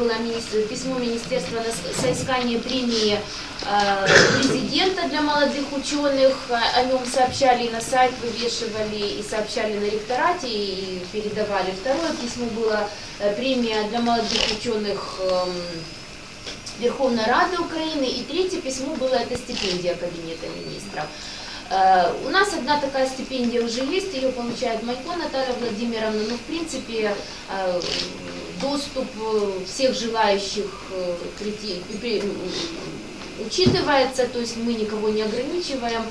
было письмо Министерства на соискание премии э, президента для молодых ученых. О нем сообщали на сайт, вывешивали и сообщали на ректорате и передавали. Второе письмо было э, премия для молодых ученых эм, Верховной Рады Украины. И третье письмо было это стипендия Кабинета министров. Э, у нас одна такая стипендия уже есть, ее получает Майко Наталья Владимировна, но в принципе доступ э, всех желающих учитывается, то есть мы никого не ограничиваем.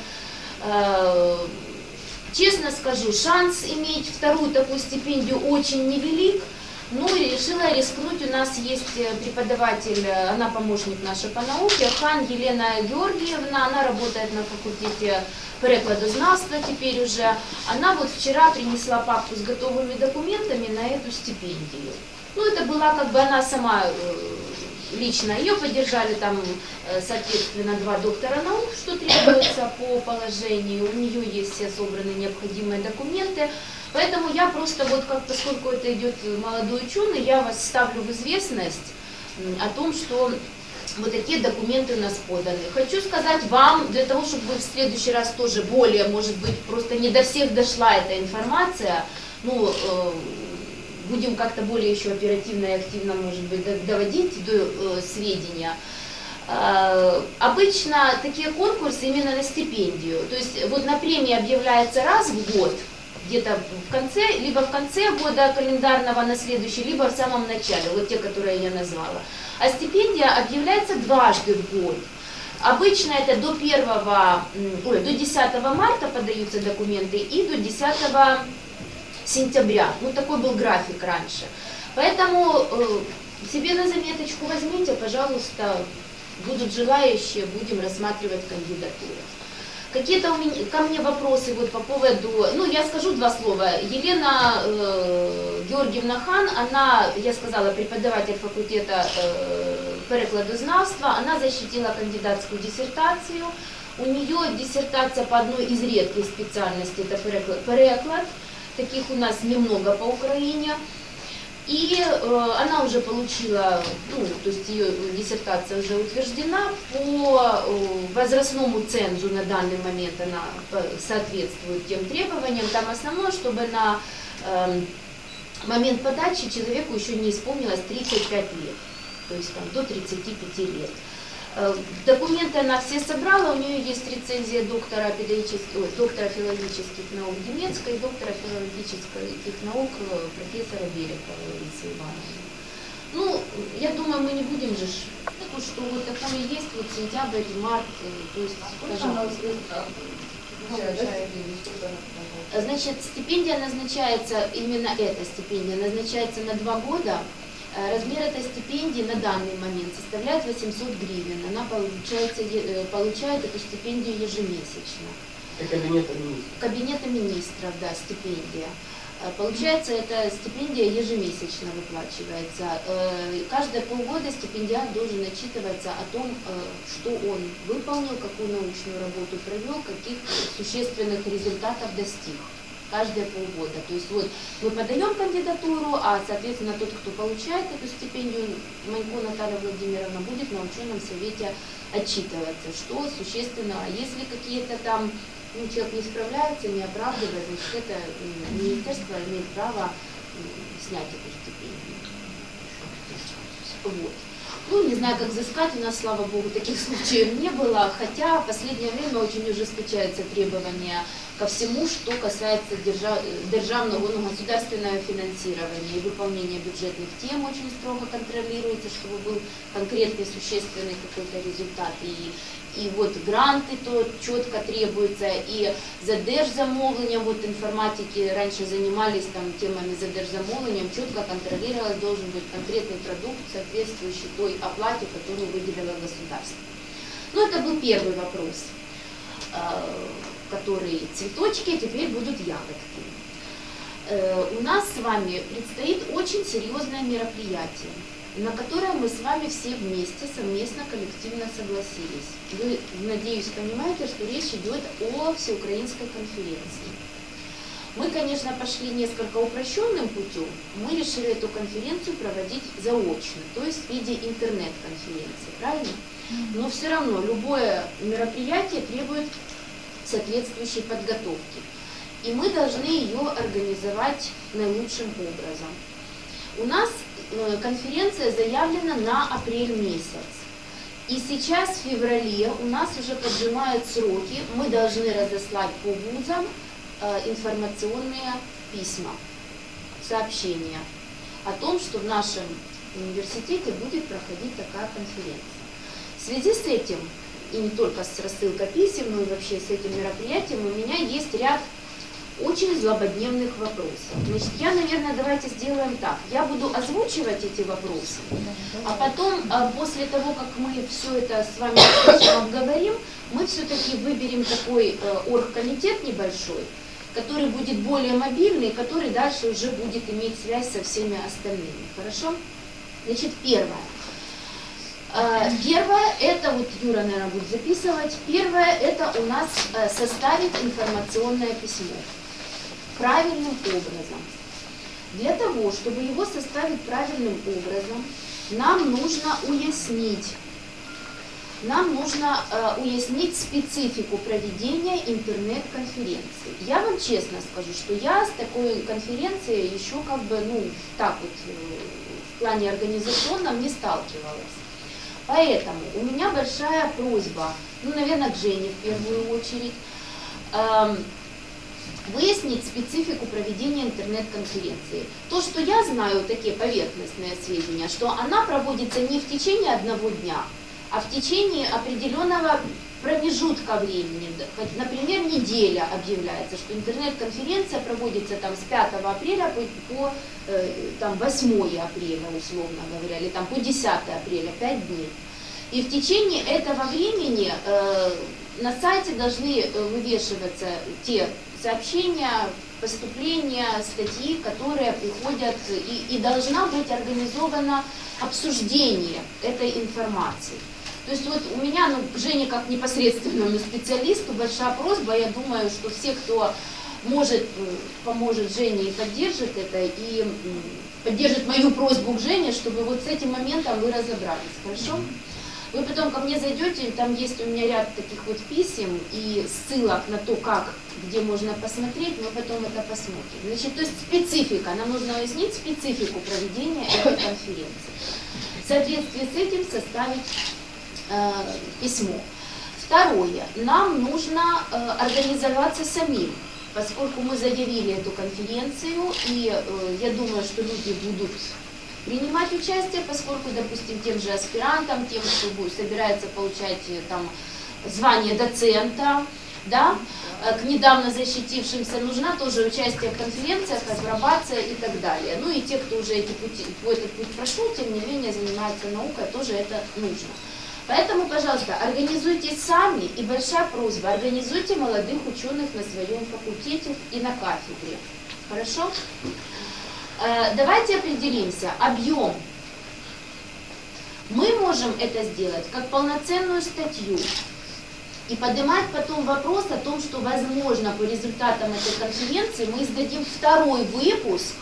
Честно скажу, шанс иметь вторую такую стипендию очень невелик. И решила рискнуть. У нас есть э, преподаватель, э, она помощник наша по науке, Хан Елена Георгиевна, она работает на факультете перекладознавства теперь уже. Она вот вчера принесла папку с готовыми документами на эту стипендию. Ну это была как бы она сама э, лично ее поддержали там, соответственно, два доктора наук, что требуется по положению. У нее есть все собраны необходимые документы. Поэтому я просто вот, как, поскольку это идет молодой ученый, я вас ставлю в известность о том, что вот такие документы у нас поданы. Хочу сказать вам, для того, чтобы вы в следующий раз тоже более, может быть, просто не до всех дошла эта информация, ну, э, будем как-то более еще оперативно и активно, может быть, доводить до э, сведения. Э, обычно такие конкурсы именно на стипендию. То есть вот на премии объявляется раз в год, где-то в конце, либо в конце года календарного на следующий, либо в самом начале, вот те, которые я назвала. А стипендия объявляется дважды в год. Обычно это до 1, ой, до 10 марта подаются документы и до 10 сентября. Ну, такой был график раньше. Поэтому э, себе на заметочку возьмите, пожалуйста, будут желающие, будем рассматривать кандидатуры. Какие-то у меня, ко мне вопросы вот по поводу, ну я скажу два слова. Елена э, Георгиевна Хан, она, я сказала, преподаватель факультета э, перекладознавства, она защитила кандидатскую диссертацию. У нее диссертация по одной из редких специальностей, это переклад. Таких у нас немного по Украине. И э, она уже получила, ну, то есть ее диссертация уже утверждена, по э, возрастному цензу на данный момент она э, соответствует тем требованиям. Там основное, чтобы на э, момент подачи человеку еще не исполнилось 35 лет, то есть там до 35 лет. Э, документы она все собрала, у нее есть рецензия доктора, педагогических, ой, доктора филологических наук Демецкой и доктора филологических наук э, профессора Берекова Ларисы Ивановны. Ну, я думаю, мы не будем же, потому что вот такое есть, вот сентябрь, март, то есть, пожалуйста. Значит, стипендия назначается, именно эта стипендия назначается на два года, размер этой стипендии на данный момент составляет 800 гривен. Она получается, э, получает эту стипендию ежемесячно. Это кабинета министров? Кабинета министров, да, стипендия. Э, получается, эта стипендия ежемесячно выплачивается. Каждые полгода стипендиат должен отчитываться о том, что он выполнил, какую научную работу провел, каких существенных результатов достиг каждые полгода. То есть вот мы подаем кандидатуру, а соответственно тот, кто получает эту стипендию, Манько Наталья Владимировна будет на ученом совете отчитываться, что существенно, а если какие-то там ну, человек не справляется, не оправдывает, значит это министерство имеет право снять эту стипендию. Вот. Ну, не знаю, как взыскать, у нас, слава богу, таких случаев не было, хотя в последнее время очень ужесточаются требования ко всему, что касается держав... державного, ну, государственного финансирования и выполнения бюджетных тем очень строго контролируется, чтобы был конкретный существенный какой-то результат. И, и вот гранты то четко требуются, и за держзамовлением, вот информатики раньше занимались там темами за держзамовлением, четко контролировалось, должен быть конкретный продукт, соответствующий той оплате, которую выделило государство. Ну, это был первый вопрос а, которые цветочки, а теперь будут ягодки. Э, у нас с вами предстоит очень серьезное мероприятие, на которое мы с вами все вместе, совместно, коллективно согласились. Вы, надеюсь, понимаете, что речь идет о всеукраинской конференции. Мы, конечно, пошли несколько упрощенным путем. Мы решили эту конференцию проводить заочно, то есть в виде интернет-конференции, правильно? Но все равно любое мероприятие требует соответствующей подготовки. И мы должны ее организовать наилучшим образом. У нас конференция заявлена на апрель месяц. И сейчас в феврале у нас уже поджимают сроки, мы должны разослать по вузам э, информационные письма, сообщения о том, что в нашем университете будет проходить такая конференция. В связи с этим, и не только с рассылкой писем, но и вообще с этим мероприятием, у меня есть ряд очень злободневных вопросов. Значит, я, наверное, давайте сделаем так. Я буду озвучивать эти вопросы, а потом, а, после того, как мы все это с вами обговорим, мы все-таки выберем такой э, оргкомитет небольшой, который будет более мобильный, который дальше уже будет иметь связь со всеми остальными. Хорошо? Значит, первое. Э, первое, это вот Юра, наверное, будет записывать. Первое, это у нас э, составить информационное письмо правильным образом. Для того, чтобы его составить правильным образом, нам нужно уяснить, нам нужно э, уяснить специфику проведения интернет-конференции. Я вам честно скажу, что я с такой конференцией еще как бы, ну, так вот, э, в плане организационном не сталкивалась. Поэтому у меня большая просьба, ну, наверное, к Жене в первую очередь, э, выяснить специфику проведения интернет-конференции. То, что я знаю, такие поверхностные сведения, что она проводится не в течение одного дня, а в течение определенного промежутка времени. Например, неделя объявляется, что интернет-конференция проводится там с 5 апреля по, по э, там, 8 апреля, условно говоря, или там по 10 апреля, 5 дней. И в течение этого времени э, на сайте должны э, вывешиваться те сообщения, поступления, статьи, которые приходят, и, и должна быть организовано обсуждение этой информации. То есть вот у меня, ну, Жене как непосредственному специалисту большая просьба, я думаю, что все, кто может, э, поможет Жене и поддержит это, и поддержит мою просьбу к Жене, чтобы вот с этим моментом вы разобрались, хорошо? Вы потом ко мне зайдете, там есть у меня ряд таких вот писем и ссылок на то, как, где можно посмотреть, мы потом это посмотрим. Значит, то есть специфика, нам нужно уяснить специфику проведения этой конференции. В соответствии с этим составить э, письмо. Второе, нам нужно э, организоваться самим, поскольку мы заявили эту конференцию, и э, я думаю, что люди будут принимать участие, поскольку, допустим, тем же аспирантам, тем, кто собирается получать э, там, звание доцента, да, э, к недавно защитившимся нужна тоже участие в конференциях, апробация и так далее. Ну и те, кто уже эти пути, этот путь прошел, тем не менее занимается наукой, тоже это нужно. Поэтому, пожалуйста, организуйте сами, и большая просьба, организуйте молодых ученых на своем факультете и на кафедре. Хорошо? Э, давайте определимся. Объем. Мы можем это сделать как полноценную статью и поднимать потом вопрос о том, что, возможно, по результатам этой конференции мы издадим второй выпуск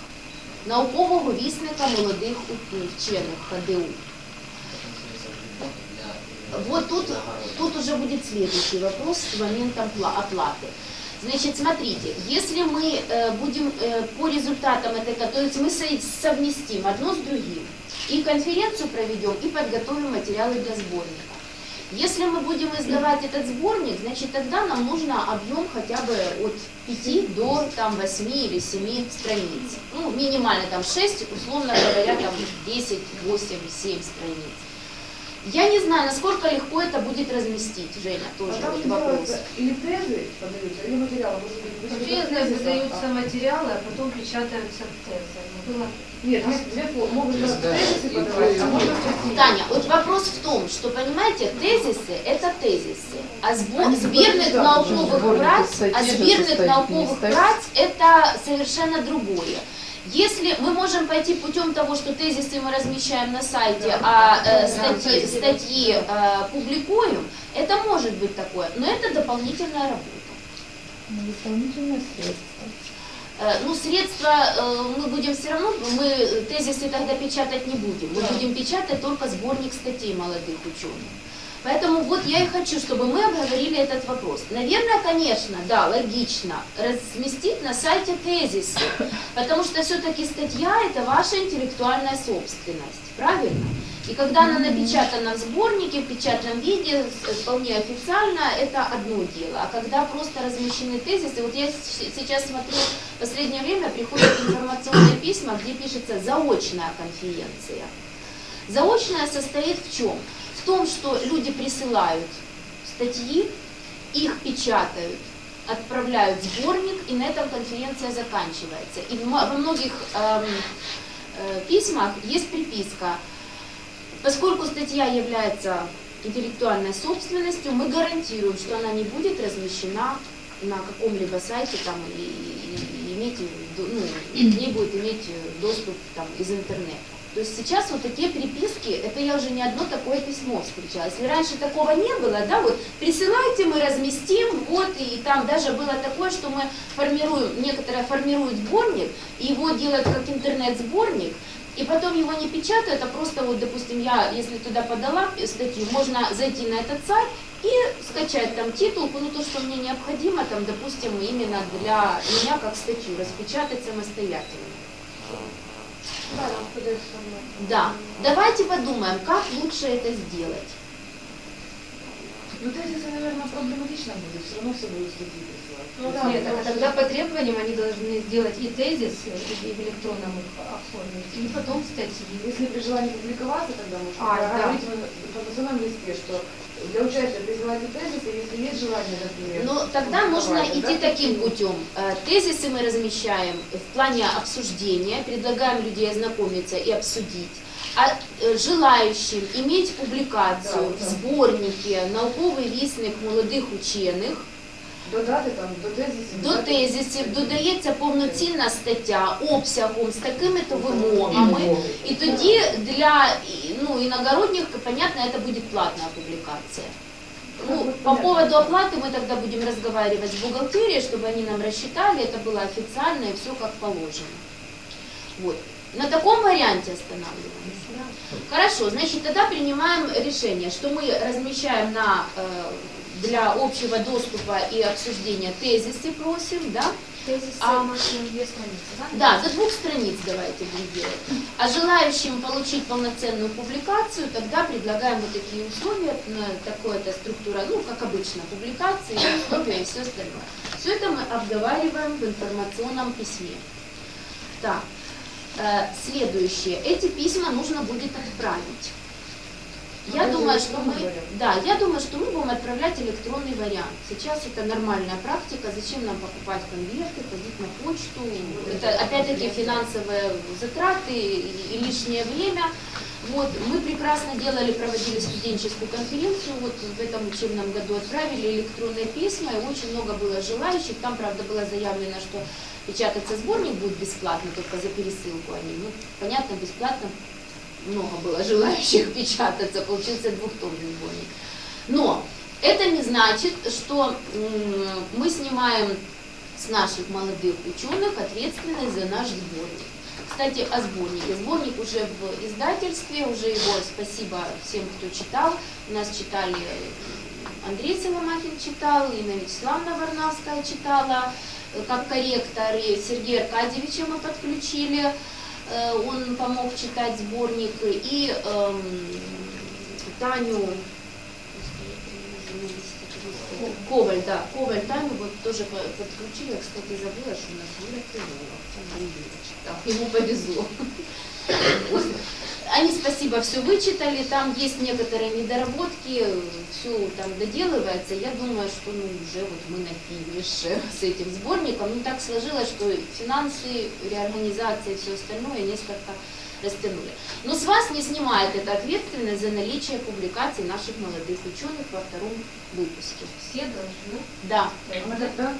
наукового вісника молодых вченых ХДУ. Вот тут, тут уже будет следующий вопрос с моментом оплаты. Значит, смотрите, если мы э, будем э, по результатам этой, то мы совместим одно с другим, и конференцию проведем, и подготовим материалы для сборника. Если мы будем издавать этот сборник, значит тогда нам нужно объем хотя бы от 5 до там, 8 или 7 страниц. Ну, минимально там 6, условно говоря, там 10, 8, 7 страниц. Я не знаю, насколько легко это будет разместить, Женя, тоже а вот вопрос. Или тезы подаются, или материалы? Вообще выдаются материалы, а потом печатаются тезы. Ну, было... Нет, две, могут быть тезисы подавать, а можно. Таня, вот вопрос в том, что, понимаете, тезисы – это тезисы, а сбор, сбірник науковых праць, а сбірник науковых праць – это совершенно другое. Если мы можем пойти путем того, что тезисы мы размещаем на сайте, а э, статьи, статьи э, публикуем, это может быть такое, но это дополнительная работа. Дополнительное средство. Э, Ну, средства э, мы будем все равно, мы тезисы тогда печатать не будем. Мы Да. будем печатать только сборник статей молодых ученых. Поэтому вот я и хочу, чтобы мы обговорили этот вопрос. Наверное, конечно, да, логично разместить на сайте тезисы, потому что все-таки статья это ваша интеллектуальная собственность, правильно? И когда она напечатана в сборнике, в печатном виде, с- вполне официально, это одно дело. А когда просто размещены тезисы, вот я сейчас смотрю, в последнее время приходят информационные письма, где пишется «заочная конференция». Заочная состоит в чем? В том, что люди присылают статьи, их печатают, отправляют сборник, и на этом конференция заканчивается. И во многих эм, э, письмах есть приписка. Поскольку статья является интеллектуальной собственностью, мы гарантируем, что она не будет размещена на каком-либо сайте там, и, и- и иметь, ну, к ней будет иметь э, доступ там, из интернета. То есть сейчас вот такие переписки, это я уже не одно такое письмо встречала. Если раньше такого не было, да, вот присылайте, мы разместим, вот, и, там даже было такое, что мы формируем, некоторые формируют сборник, и его делают как интернет-сборник, и потом его не печатают, а просто вот, допустим, я, если туда подала статью, можно зайти на этот сайт и скачать там титул, ну то, что мне необходимо, там, допустим, именно для меня как статью, распечатать самостоятельно. Да, давайте подумаем, как лучше это сделать. Ну, тезисы, наверное, проблематично будет, все равно все будут статьи присылать. Ну, да, Нет, так тогда по требованиям они должны сделать и тезис, и в электронном их оформить, и потом статьи. Если при желании публиковаться, тогда можно А, да. говорить в информационном листе, что для участия присылайте тезисы, если есть желание, например. Но Ну, тогда можно публиковать, идти да, таким путем. Э, Тезисы мы размещаем в плане обсуждения, предлагаем людей ознакомиться и обсудить. А э, желающим иметь публікацію Да, в да. зборнике «Науковий вісник молодих учених» Додати там до тезисів. До додати- тезисів додається повноцінна стаття обсягом з такими-то вимогами. І тоді для і- ну, иногородних, понятно, это будет платная публикация. Ну, Ну, по понятно. поводу оплаты мы тогда будем разговаривать с бухгалтерией, чтобы они нам рассчитали, это было официально и все как положено. Вот. На таком варианте останавливаемся. Хорошо, значит, тогда принимаем решение, что мы размещаем на, э, для общего доступа и обсуждения тезисы просим, да? Тезис А- максимум две страницы, да? Да, до двух страниц давайте будем делать. А желающим получить полноценную публикацию, тогда предлагаем вот такие условия, такое-то структура, ну, как обычно, публикации, условия и все остальное. Все это мы обговариваем в информационном письме. Так, э, следующее. Эти письма нужно будет отправить. Я думаю, что мы, да, я думаю, что мы будем отправлять электронный вариант. Сейчас это нормальная практика. Зачем нам покупать конверты, ходить на почту? Это опять-таки финансовые затраты и лишнее время. Вот, мы прекрасно делали, проводили студенческую конференцию, вот в этом учебном году отправили электронные письма, и очень много было желающих. Там, правда, было заявлено, что печататься сборник будет бесплатно, только за пересылку они. Ну, понятно, бесплатно много было желающих печататься, получился двухтомный сборник. Но это не значит, что мы снимаем с наших молодых ученых ответственность за наш сборник. Кстати, о сборнике. Сборник уже в издательстве, уже его спасибо всем, кто читал. У нас читали Андрей Соломахин читал, Инна Вячеславовна Варнавская читала, э, как корректор, и Сергея Аркадьевича мы подключили, он помог читать сборник, и эм, Таню, Коваль, да, Коваль Таню вот тоже по- подключила, кстати, забыла, что у нас Юля Крылова, ему повезло. Они, спасибо, все вычитали, там есть некоторые недоработки, все там доделывается. Я думаю, что ну, уже вот мы на финише с этим сборником. Ну так сложилось, что финансы, реорганизация и все остальное несколько растянули. Но с вас не снимает эта ответственность за наличие публикаций наших молодых ученых во втором выпуске. Все должны. Да, А тогда